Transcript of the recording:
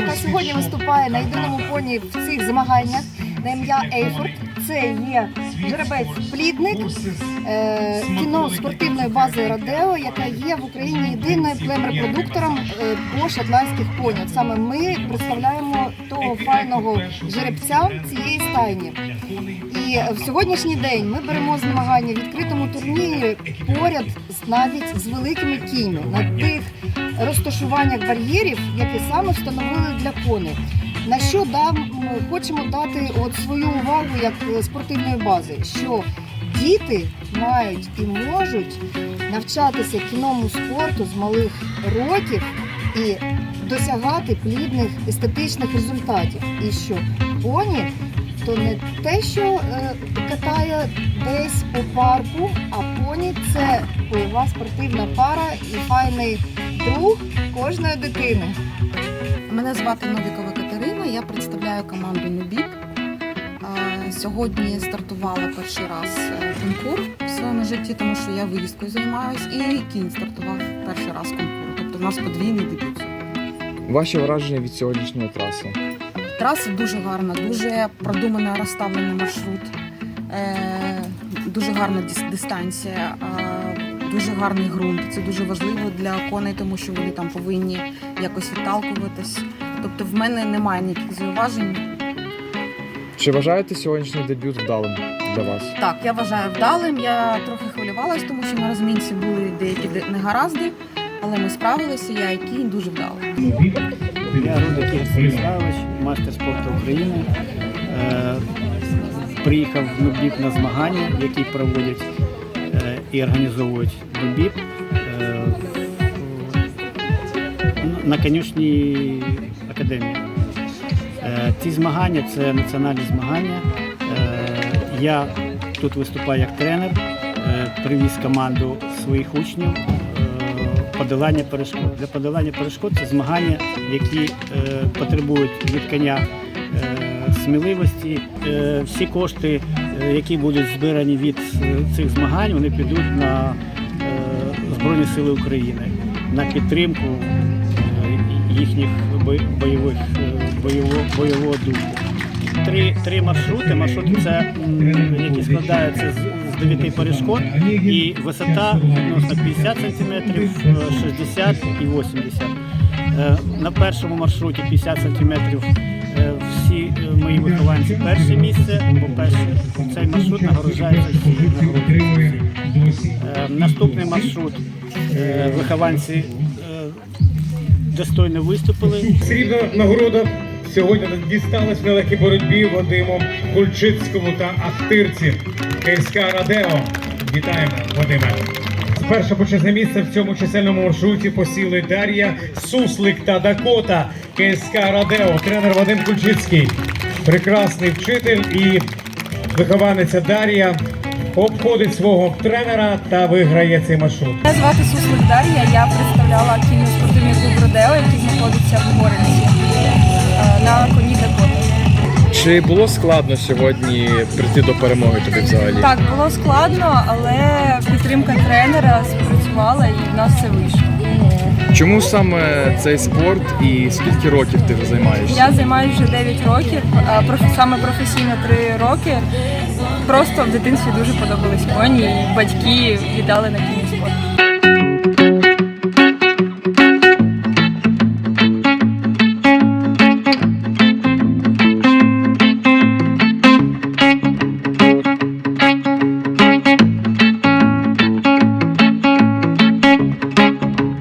Яка сьогодні виступає на єдиному поні в цих змаганнях на ім'я Ейфорд. Це є жеребець-плідник е, кіно спортивної бази Родео, яка є в Україні єдиною племрепродуктором е, по шотландських поні. Саме ми представляємо того файного жеребця цієї стайні. І в сьогоднішній день ми беремо змагання в відкритому турнірі поряд навіть з великими кіньми на тих розташуваннях бар'єрів, які саме встановили для коней. На що хочемо дати от свою увагу як е, спортивної бази, що діти мають і можуть навчатися кіному спорту з малих років і досягати плідних естетичних результатів. І що поні то не те, що десь по парку, а поні це бойова спортивна пара і файний друг кожної дитини. Мене звати Новікова Катерина, я представляю команду Нубік. Е, Сьогодні стартувала перший раз е, конкур в своєму житті, тому що я виїздкою займаюся, і кінь стартував перший раз конкуру. Тобто в нас подвійний дебют. Ваші враження від сьогоднішньої траси? Траса дуже гарна, дуже продумано розставлений маршрут, дуже гарна дистанція, е, дуже гарний ґрунт. Це дуже важливо для коней, тому що вони там повинні якось відталкуватись. Тобто в мене немає ніяких зауважень. Чи вважаєте сьогоднішній дебют вдалим для вас? Так, я вважаю вдалим. Я трохи хвилювалась, тому що на розмінці були деякі негаразди, але ми справилися. Я і кінь дуже вдало. Я Рудик Станіславович, мастер спорту України. Приїхав в Нубіп на змагання, які проводять е, і організовують Нубіп е, на конюшній академії. Е, Ці змагання це національні змагання. Я тут виступаю як тренер, привіз команду своїх учнів. Подолання перешкод. Для подолання перешкод це змагання, які потребують від коня сміливості. Е, всі кошти, е, які будуть збирані від е, цих змагань, вони підуть на Збройні Сили України, на підтримку їхніх бойових е, бойово, бойового духу. Три, три маршрути. Маршрути це які складаються з, 9 перешкод, і висота відносно 50 см, 60 і 80 Е, На першому маршруті 50 см всі е, мої вихованці перше місце, бо перший цей маршрут нагороджається всі. Е, Наступний маршрут е, вихованці е, достойно виступили. Срібна нагорода сьогодні дісталась в нелегкій боротьбі Вадиму Кульчицькому та Ахтирці КСК Радео. Вітаємо, Вадиме. Перше почесне місце в цьому чисельному маршруті посіли Дар'я Суслик та Дакота КСК Радео. Тренер Вадим Кульчицький. Прекрасний вчитель і вихованиця Дар'я обходить свого тренера та виграє цей маршрут. Мене звати Суслик Дар'я, я представляла кінно-спортивний клуб Родео, який знаходиться в Горинці Чи було складно сьогодні прийти до перемоги тобі взагалі? Так, було складно, але підтримка тренера спрацювала і в нас все вийшло. Чому саме цей спорт і скільки років ти займаєшся? Я займаюся вже 9 років, а профі- саме професійно 3 роки. Просто в дитинстві дуже подобались коні, і батьки віддали на кінні